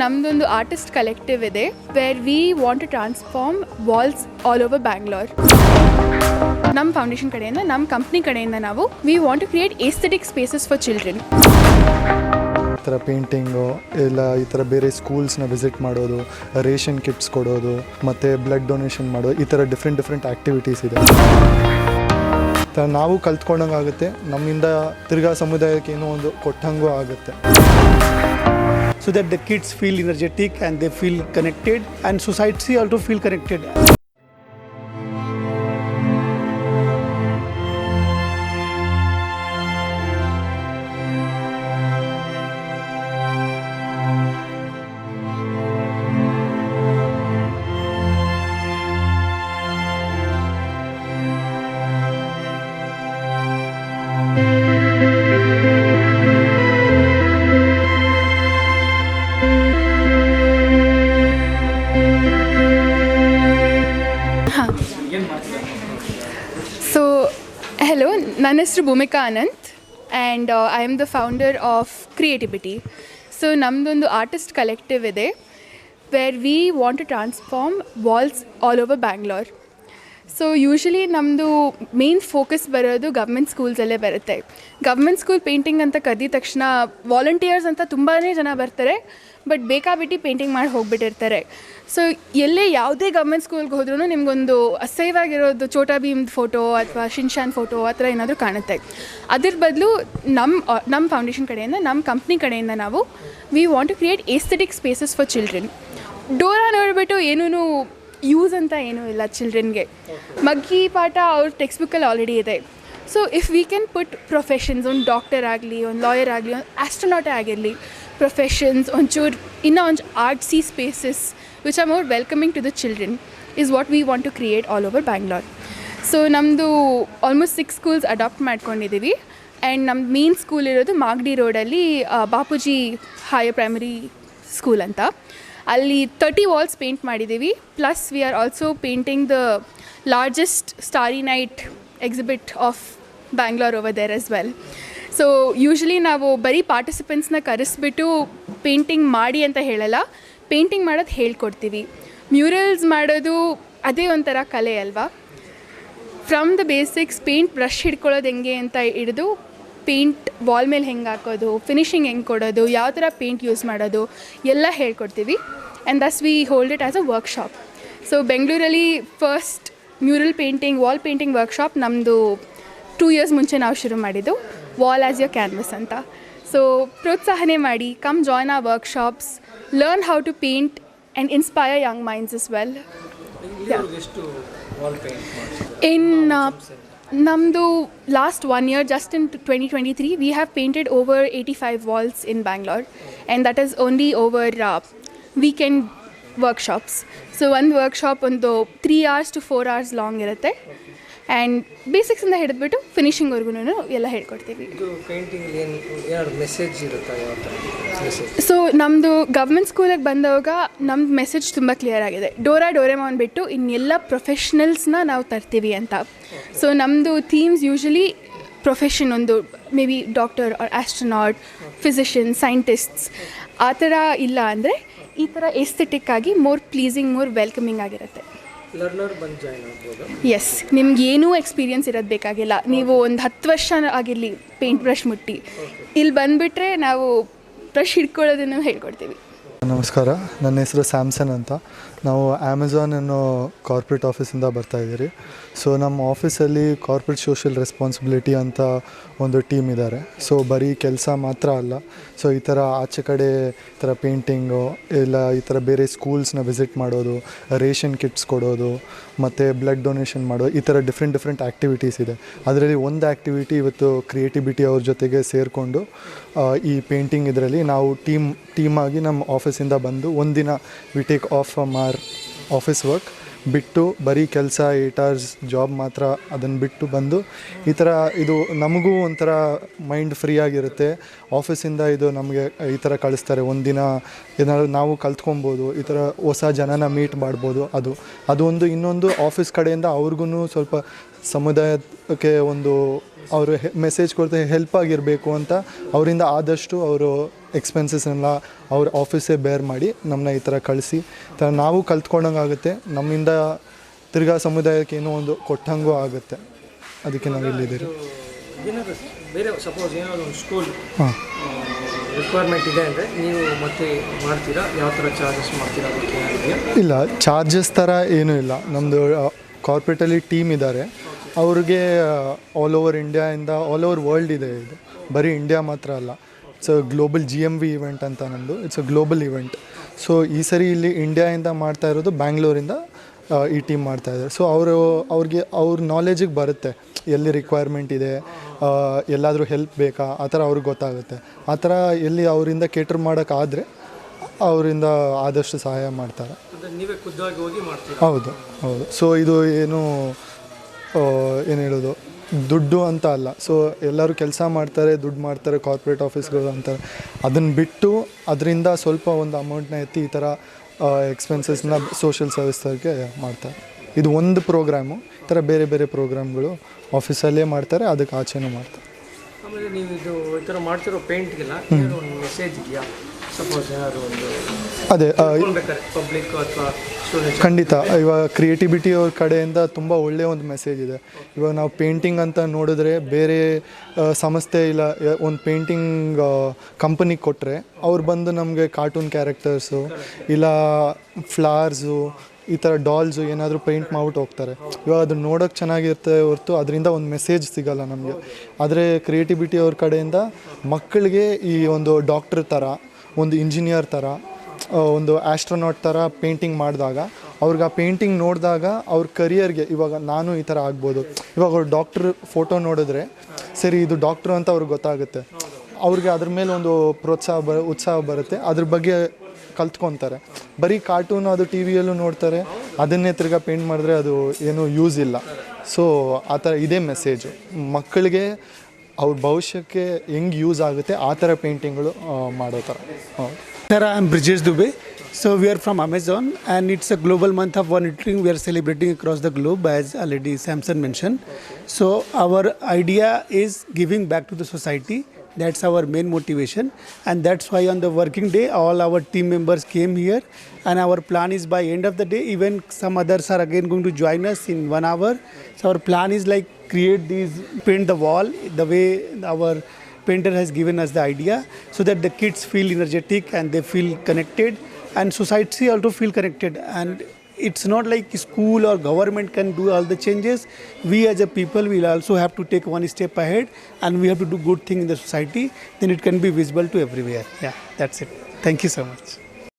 ನಮ್ದೊಂದು artist collective ಇದೆ where we want to transform walls all over Bangalore ನಮ್ಮ foundation ಕಡೆಯಿಂದ ನಮ್ಮ ಕಂಪ್ನಿ ಕಡೆಯಿಂದ ನಾವು we want to create aesthetic spaces for children ಈ ಥರ ಪೇಂಟಿಂಗು ಇಲ್ಲ ಈ ಥರ ಬೇರೆ ಸ್ಕೂಲ್ಸ್ನ ವಿಸಿಟ್ ಮಾಡೋದು ರೇಷನ್ ಕಿಟ್ಸ್ ಕೊಡೋದು, ಮತ್ತು ಬ್ಲಡ್ ಡೊನೇಷನ್ ಮಾಡೋದು, ಈ ಥರ ಡಿಫ್ರೆಂಟ್ ಡಿಫ್ರೆಂಟ್ ಆ್ಯಕ್ಟಿವಿಟೀಸ್ ಇದೆ. ನಾವು ಕಲ್ತ್ಕೊಂಡಂಗೆ ಆಗುತ್ತೆ ನಮ್ಮಿಂದ ತಿರ್ಗಾ ಸಮುದಾಯಕ್ಕೆ ಏನೋ ಒಂದು ಕೊಟ್ಟಂಗೂ ಆಗುತ್ತೆ. So that the kids feel energetic and they feel connected and society also feel connected ನನ್ನ ಹೆಸರು Bhoomika Anant and I am the founder of creativity so ನಮ್ಮದೊಂದು ಆರ್ಟಿಸ್ಟ್ ಕಲೆಕ್ಟಿವ್ ಇದೆ where we want to transform walls all over Bangalore so usually ನಮ್ಮದು main focus ಬರೋದು government ಸ್ಕೂಲ್ಸಲ್ಲೇ ಬರುತ್ತೆ. Government school painting ಅಂತ ಕರೆದಿದ ತಕ್ಷಣ ವಾಲಂಟಿಯರ್ಸ್ ಅಂತ ತುಂಬಾ ಜನ ಬರ್ತಾರೆ. ಬಟ್ ಬೇಕಾಬಿಟ್ಟು ಪೇಂಟಿಂಗ್ ಮಾಡಿ ಹೋಗ್ಬಿಟ್ಟಿರ್ತಾರೆ. ಸೊ ಎಲ್ಲೇ ಯಾವುದೇ ಗವರ್ಮೆಂಟ್ ಸ್ಕೂಲ್ಗೆ ಹೋದ್ರೂ ನಿಮಗೊಂದು ಆಗಿರೋದು ಚೋಟಾ ಭೀಮ್ದು ಫೋಟೋ ಅಥವಾ ಶಿನ್ಶಾನ್ ಫೋಟೋ ಆ ಥರ ಏನಾದರೂ ಕಾಣುತ್ತೆ. ಅದ್ರ ಬದಲು ನಮ್ಮ ನಮ್ಮ ಫೌಂಡೇಶನ್ ಕಡೆಯಿಂದ ನಮ್ಮ ಕಂಪ್ನಿ ಕಡೆಯಿಂದ ನಾವು we want to create aesthetic spaces for children Dora ನೋಡಿಬಿಟ್ಟು ಏನೂ ಯೂಸ್ ಅಂತ ಏನೂ ಇಲ್ಲ ಚಿಲ್ಡ್ರನ್ಗೆ ಮಗ್ಗಿ ಪಾಠ ಅವ್ರ ಟೆಕ್ಸ್ಟ್ ಬುಕ್ಕಲ್ಲಿ ಆಲ್ರೆಡಿ ಇದೆ. So if we can put professions ಒಂದು ಡಾಕ್ಟರ್ ಆಗಲಿ, ಒಂದು ಲಾಯರ್ ಆಗಲಿ, ಒಂದು ಆಸ್ಟ್ರೋನಾಟೇ ಆಗಿರಲಿ ಪ್ರೊಫೆಷನ್ಸ್ ಒಂಚೂರು ಇನ್ನೂ ಒಂದು artsy spaces which are more welcoming to the children is what we want to create all over Bangalore so ನಮ್ಮದು ಆಲ್ಮೋಸ್ಟ್ ಸಿಕ್ಸ್ ಸ್ಕೂಲ್ಸ್ ಅಡಾಪ್ಟ್ ಮಾಡ್ಕೊಂಡಿದ್ದೀವಿ ಆ್ಯಂಡ್ ನಮ್ಮ ಮೇನ್ ಸ್ಕೂಲ್ ಇರೋದು ಮಾಗಡಿ ರೋಡಲ್ಲಿ ಬಾಪೂಜಿ ಹೈಯರ್ ಪ್ರೈಮರಿ ಸ್ಕೂಲ್ ಅಂತ. ಅಲ್ಲಿ ತರ್ಟಿ ವಾಲ್ಸ್ ಪೇಂಟ್ ಮಾಡಿದ್ದೀವಿ plus we are also painting the largest starry night exhibit of Bangalore over there as well so usually ನಾವು ಬರೀ ಪಾರ್ಟಿಸಿಪೆಂಟ್ಸ್ನ ಕರೆಸ್ಬಿಟ್ಟು painting ಮಾಡಿ ಅಂತ ಹೇಳಲ್ಲ. ಪೇಂಟಿಂಗ್ ಮಾಡೋದು ಹೇಳ್ಕೊಡ್ತೀವಿ. ಮ್ಯೂರಲ್ಸ್ ಮಾಡೋದು ಅದೇ ಒಂಥರ ಕಲೆ ಅಲ್ವಾ? From the basics paint brush ಹಿಡ್ಕೊಳ್ಳೋದು ಹೆಂಗೆ ಅಂತ ಹಿಡಿದು ಪೇಂಟ್ ವಾಲ್ ಮೇಲೆ ಹೆಂಗೆ ಹಾಕೋದು ಫಿನಿಶಿಂಗ್ ಹೆಂಗೆ ಕೊಡೋದು, ಯಾವ ಥರ ಪೇಂಟ್ ಯೂಸ್ ಮಾಡೋದು, ಎಲ್ಲ ಹೇಳ್ಕೊಡ್ತೀವಿ. And thus we hold it as a workshop so ಬೆಂಗಳೂರಲ್ಲಿ first mural painting wall painting workshop ನಮ್ಮದು ಟೂ ಇಯರ್ಸ್ ಮುಂಚೆ ನಾವು ಶುರು ಮಾಡಿದ್ದು. ವಾಲ್ ಆ್ಯಸ್ ಯೋರ್ ಕ್ಯಾನ್ವಸ್ ಅಂತ ಸೊ ಪ್ರೋತ್ಸಾಹನೆ ಮಾಡಿ come join a workshops learn how to paint and inspire young minds as well in ನಮ್ಮದು last one year just in twenty twenty three we have painted over eighty five walls in Bangalore and that is only over weekend workshops so ಒಂದು workshop ಒಂದು three hours to four hours long ಇರುತ್ತೆ and ಬೇಸಿಕ್ಸಿಂದ ಹಿಡಿದ್ಬಿಟ್ಟು ಫಿನಿಷಿಂಗ್ವರೆಗೂ ಎಲ್ಲ ಹೇಳ್ಕೊಡ್ತೀವಿ. So ನಮ್ಮದು government ಸ್ಕೂಲಿಗೆ ಬಂದವಾಗ ನಮ್ದು ಮೆಸೇಜ್ ತುಂಬ ಕ್ಲಿಯರ್ ಆಗಿದೆ. ಡೋರಾ ಡೋರೆಮಾನ್ ಬಿಟ್ಟು ಇನ್ನೆಲ್ಲ ಪ್ರೊಫೆಷ್ನಲ್ಸ್ನ ನಾವು ತರ್ತೀವಿ ಅಂತ. ಸೊ ನಮ್ಮದು ಥೀಮ್ಸ್ ಯೂಶಲಿ ಪ್ರೊಫೆಷನ್ ಒಂದು may be doctor or astronaut physician scientists ಆ ಥರ ಇಲ್ಲ ಅಂದರೆ ಈ ಥರ ಎಸ್ಥೆಟಿಕ್ ಆಗಿ ಮೋರ್ ಪ್ಲೀಸಿಂಗ್ ಮೋರ್ ವೆಲ್ಕಮಿಂಗ್ ಆಗಿರುತ್ತೆ. ಲರ್ನರ್ ಬಂದು ಜಾಯ್ನ್ ಆಗ್ಬೋದು. ಎಸ್ ನಿಮ್ಗೆ ಏನೂ ಎಕ್ಸ್ಪೀರಿಯನ್ಸ್ ಇರೋದು ಬೇಕಾಗಿಲ್ಲ. ನೀವು ಒಂದು ಹತ್ತು ವರ್ಷ ಆಗಿರಲಿ ಪೇಂಟ್ ಬ್ರಷ್ ಮುಟ್ಟಿ ಇಲ್ಲಿ ಬಂದುಬಿಟ್ರೆ ನಾವು ಬ್ರಷ್ ಹಿಡ್ಕೊಳ್ಳೋದನ್ನು ಹೇಳ್ಕೊಡ್ತೀವಿ. ನಮಸ್ಕಾರ. ನನ್ನ ಹೆಸರು ಸ್ಯಾಮ್ಸನ್ ಅಂತ. ನಾವು ಅಮೆಝಾನ್ ಅನ್ನೋ ಕಾರ್ಪೊರೇಟ್ ಆಫೀಸಿಂದ ಬರ್ತಾ ಇದ್ದೀರಿ. ಸೊ ನಮ್ಮ ಆಫೀಸಲ್ಲಿ ಕಾರ್ಪೊರೇಟ್ ಸೋಷಿಯಲ್ ರೆಸ್ಪಾನ್ಸಿಬಿಲಿಟಿ ಅಂತ ಒಂದು ಟೀಮ್ ಇದ್ದಾರೆ ಸೊ ಬರೀ ಕೆಲಸ ಮಾತ್ರ ಅಲ್ಲ. ಸೊ ಈ ಥರ ಆಚೆ ಕಡೆ ಈ ಥರ ಪೇಂಟಿಂಗು ಇಲ್ಲ ಈ ಥರ ಬೇರೆ ಸ್ಕೂಲ್ಸ್ನ ವಿಸಿಟ್ ಮಾಡೋದು, ರೇಷನ್ ಕಿಟ್ಸ್ ಕೊಡೋದು, ಮತ್ತು ಬ್ಲಡ್ ಡೊನೇಷನ್ ಮಾಡೋದು, ಈ ಥರ ಡಿಫ್ರೆಂಟ್ ಡಿಫ್ರೆಂಟ್ ಆ್ಯಕ್ಟಿವಿಟೀಸ್ ಇದೆ. ಅದರಲ್ಲಿ ಒಂದು ಆ್ಯಕ್ಟಿವಿಟಿ ಇವತ್ತು ಕ್ರಿಯೇಟಿವಿಟಿ ಅವ್ರ ಜೊತೆಗೆ ಸೇರಿಕೊಂಡು ಈ ಪೇಂಟಿಂಗ್ ಇದರಲ್ಲಿ ನಾವು ಟೀಮ್ ಟೀಮಾಗಿ ನಮ್ಮ ಆಫೀಸಿಂದ ಬಂದು ಒಂದಿನ we take off from our office work ಬಿಟ್ಟು ಬರೀ ಕೆಲಸ ಏಟ್ ಅವರ್ಸ್ ಜಾಬ್ ಮಾತ್ರ ಅದನ್ನು ಬಿಟ್ಟು ಬಂದು ಈ ಥರ ಇದು ನಮಗೂ ಒಂಥರ ಮೈಂಡ್ ಫ್ರೀ ಆಗಿರುತ್ತೆ. ಆಫೀಸಿಂದ ಇದು ನಮಗೆ ಈ ಥರ ಕಳಿಸ್ತಾರೆ. ಒಂದಿನ ಏನಾದರೂ ನಾವು ಕಲ್ತ್ಕೊಬೋದು, ಈ ಥರ ಹೊಸ ಜನನ ಮೀಟ್ ಮಾಡ್ಬೋದು ಅದು. ಅದು ಒಂದು ಇನ್ನೊಂದು ಆಫೀಸ್ ಕಡೆಯಿಂದ ಅವ್ರಿಗೂ ಸ್ವಲ್ಪ ಸಮುದಾಯಕ್ಕೆ ಒಂದು ಅವರು ಮೆಸೇಜ್ ಕೊಡ್ತಾ ಹೆಲ್ಪ್ ಆಗಿರಬೇಕು ಅಂತ ಅವರಿಂದ ಆದಷ್ಟು ಅವರು ಎಕ್ಸ್ಪೆನ್ಸಸ್ನೆಲ್ಲ ಅವ್ರ ಆಫೀಸೇ ಬೇರ್ ಮಾಡಿ ನಮ್ಮನ್ನ ಈ ಥರ ಕಳಿಸಿ. ಥರ ನಾವು ಕಲ್ತ್ಕೊಂಡಂಗೆ ಆಗುತ್ತೆ. ನಮ್ಮಿಂದ ತಿರ್ಗಾ ಸಮುದಾಯಕ್ಕೆ ಏನೋ ಒಂದು ಕೊಟ್ಟಂಗೂ ಆಗುತ್ತೆ. ಅದಕ್ಕೆ ನಾವು ಇಲ್ಲಿದ್ದೀರಿ ಬೇರೆ ಸಪೋಸ್ ಏನಾದ್ರು ಒಂದು ಸ್ಕೂಲ್ ಹಾಂ. ರಿಕ್ವೈರ್ಮೆಂಟ್ ಇದೆ ಅಂದರೆ ನೀವು ಮತ್ತೆ ಮಾಡ್ತೀರಾ? ಯಾವ ಥರ ಚಾರ್ಜಸ್ ಮಾಡ್ತೀರಾ? ಇಲ್ಲ ಚಾರ್ಜಸ್ ಥರ ಏನೂ ಇಲ್ಲ. ನಮ್ಮದು ಕಾರ್ಪೊರೇಟಲ್ಲಿ ಟೀಮ್ ಇದ್ದಾರೆ ಅವ್ರಿಗೆ ಆಲ್ ಓವರ್ ಇಂಡಿಯಾಯಿಂದ ಆಲ್ ಓವರ್ ವರ್ಲ್ಡ್ ಇದೆ ಇದು. ಬರೀ ಇಂಡಿಯಾ ಮಾತ್ರ ಅಲ್ಲ. It's a global G M V event ಅಂತ ನಮ್ಮದು it's a global event so ಈ ಸರಿ ಇಲ್ಲಿ ಇಂಡಿಯಾಯಿಂದ ಮಾಡ್ತಾ ಇರೋದು ಬ್ಯಾಂಗ್ಳೂರಿಂದ ಈ ಟೀಮ್ ಮಾಡ್ತಾ ಇದ್ದಾರೆ. ಸೊ ಅವರು ಅವ್ರಿಗೆ ಅವ್ರ ನಾಲೆಜಿಗೆ ಬರುತ್ತೆ. ಎಲ್ಲಿ ರಿಕ್ವೈರ್ಮೆಂಟ್ ಇದೆ ಎಲ್ಲಾದರೂ ಹೆಲ್ಪ್ ಬೇಕಾ? ಆ ಥರ ಅವ್ರಿಗೆ ಗೊತ್ತಾಗುತ್ತೆ. ಆ ಥರ ಎಲ್ಲಿ ಅವರಿಂದ ಕೇಟರ್ ಮಾಡೋಕ್ಕಾದರೆ ಅವರಿಂದ ಆದಷ್ಟು ಸಹಾಯ ಮಾಡ್ತಾರೆ. ಅಂದರೆ ನೀವೇ ಖುದ್ದಾಗಿ ಹೋಗಿ ಮಾಡ್ತೀರಾ? ಹೌದು ಹೌದು. ಸೊ ಇದು ಏನು ಏನು ಹೇಳೋದು? ದುಡ್ಡು ಅಂತ ಅಲ್ಲ. ಸೊ ಎಲ್ಲರೂ ಕೆಲಸ ಮಾಡ್ತಾರೆ ದುಡ್ಡು ಮಾಡ್ತಾರೆ ಕಾರ್ಪೊರೇಟ್ ಆಫೀಸ್ಗಳು ಅಂತಾರೆ ಅದನ್ನು ಬಿಟ್ಟು ಅದರಿಂದ ಸ್ವಲ್ಪ ಒಂದು ಅಮೌಂಟ್ನ ಎತ್ತಿ ಈ ಥರ ಎಕ್ಸ್ಪೆನ್ಸಸ್ನ ಸೋಷಿಯಲ್ ಸರ್ವಿಸ್ಗೆ ಮಾಡ್ತಾರೆ. ಇದು ಒಂದು ಪ್ರೋಗ್ರಾಮು ಈ ಥರ ಬೇರೆ ಬೇರೆ ಪ್ರೋಗ್ರಾಮ್ಗಳು ಆಫೀಸಲ್ಲೇ ಮಾಡ್ತಾರೆ ಅದಕ್ಕೆ ಆಚೆನೂ ಮಾಡ್ತಾರೆ. ಆಮೇಲೆ ನೀವು ಇದು ಈ ಥರ ಮಾಡ್ತಿರೋ ಪೇಂಟ್ಗೆಲ್ಲ ಮೆಸೇಜ್ ಇದೆಯಾ? ಸಪೋಸ್ ಏನಾದ್ರು ಒಂದು ಅದೇ ಪಬ್ಲಿಕ್ ಅಥವಾ ಖಂಡಿತ. ಇವಾಗ ಕ್ರಿಯೇಟಿವಿಟಿ ಅವ್ರ ಕಡೆಯಿಂದ ತುಂಬ ಒಳ್ಳೆಯ ಒಂದು ಮೆಸೇಜ್ ಇದೆ. ಇವಾಗ ನಾವು ಪೇಂಟಿಂಗ್ ಅಂತ ನೋಡಿದ್ರೆ ಬೇರೆ ಸಂಸ್ಥೆ ಇಲ್ಲ ಒಂದು ಪೇಂಟಿಂಗ್ ಕಂಪನಿಗೆ ಕೊಟ್ಟರೆ ಅವ್ರು ಬಂದು ನಮಗೆ ಕಾರ್ಟೂನ್ ಕ್ಯಾರೆಕ್ಟರ್ಸು ಇಲ್ಲ ಫ್ಲವರ್ಸು ಈ ಥರ ಡಾಲ್ಸು ಏನಾದರೂ ಪೇಂಟ್ ಮಾಡ್ಬಿಟ್ಟು ಹೋಗ್ತಾರೆ. ಇವಾಗ ಅದು ನೋಡೋಕೆ ಚೆನ್ನಾಗಿರುತ್ತೆ ಹೊರತು ಅದರಿಂದ ಒಂದು ಮೆಸೇಜ್ ಸಿಗಲ್ಲ ನಮಗೆ. ಆದರೆ ಕ್ರಿಯೇಟಿವಿಟಿ ಅವ್ರ ಕಡೆಯಿಂದ ಮಕ್ಕಳಿಗೆ ಈ ಒಂದು ಡಾಕ್ಟ್ರ್ ಥರ ಒಂದು ಇಂಜಿನಿಯರ್ ಥರ ಒಂದು ಆ್ಯಸ್ಟ್ರೋನಾಟ್ ಥರ ಪೇಂಟಿಂಗ್ ಮಾಡಿದಾಗ, ಅವ್ರಿಗೆ ಆ ಪೇಂಟಿಂಗ್ ನೋಡಿದಾಗ ಅವ್ರ ಕರಿಯರ್ಗೆ ಇವಾಗ ನಾನು ಈ ಥರ ಆಗ್ಬೋದು. ಇವಾಗ ಅವ್ರು ಡಾಕ್ಟ್ರ್ ಫೋಟೋ ನೋಡಿದ್ರೆ, ಸರಿ ಇದು ಡಾಕ್ಟ್ರು ಅಂತ ಅವ್ರಿಗೆ ಗೊತ್ತಾಗುತ್ತೆ. ಅವ್ರಿಗೆ ಅದ್ರ ಮೇಲೆ ಒಂದು ಪ್ರೋತ್ಸಾಹ ಬ, ಉತ್ಸಾಹ ಬರುತ್ತೆ. ಅದ್ರ ಬಗ್ಗೆ ಕಲ್ತ್ಕೊತಾರೆ. ಬರೀ ಕಾರ್ಟೂನು ಅದು ಟಿ ವಿಯಲ್ಲೂ ನೋಡ್ತಾರೆ. ಅದನ್ನೇ ತಿರ್ಗಾ ಪೇಂಟ್ ಮಾಡಿದ್ರೆ ಅದು ಏನೂ ಯೂಸ್ ಇಲ್ಲ. ಸೊ ಆ ಥರ ಇದೇ ಮೆಸೇಜು ಮಕ್ಕಳಿಗೆ ಅವ್ರ ಭವಿಷ್ಯಕ್ಕೆ ಹೆಂಗೆ ಯೂಸ್ ಆಗುತ್ತೆ, ಆ ಥರ ಪೇಂಟಿಂಗ್ಗಳು ಮಾಡೋ ಥರ. ಹೌದು. I am Brijesh Dubey so we we are from Amazon and it's a global month of we are celebrating across the globe globe already Samson mention so our idea is giving back to the society. That's our main motivation. And that's why on the working day all our team members came here. And our plan is by end of the day even some others are again going to join us in one hour. So our plan is like create these paint the wall the way our painter has given us the idea so that the kids feel energetic and they feel connected. And society also feel connected. And it's not like school or government can do all the changes. We as a people will also have to take one step ahead and we have to do good thing in the society. Then it can be visible to everywhere. Yeah that's it. Thank you so much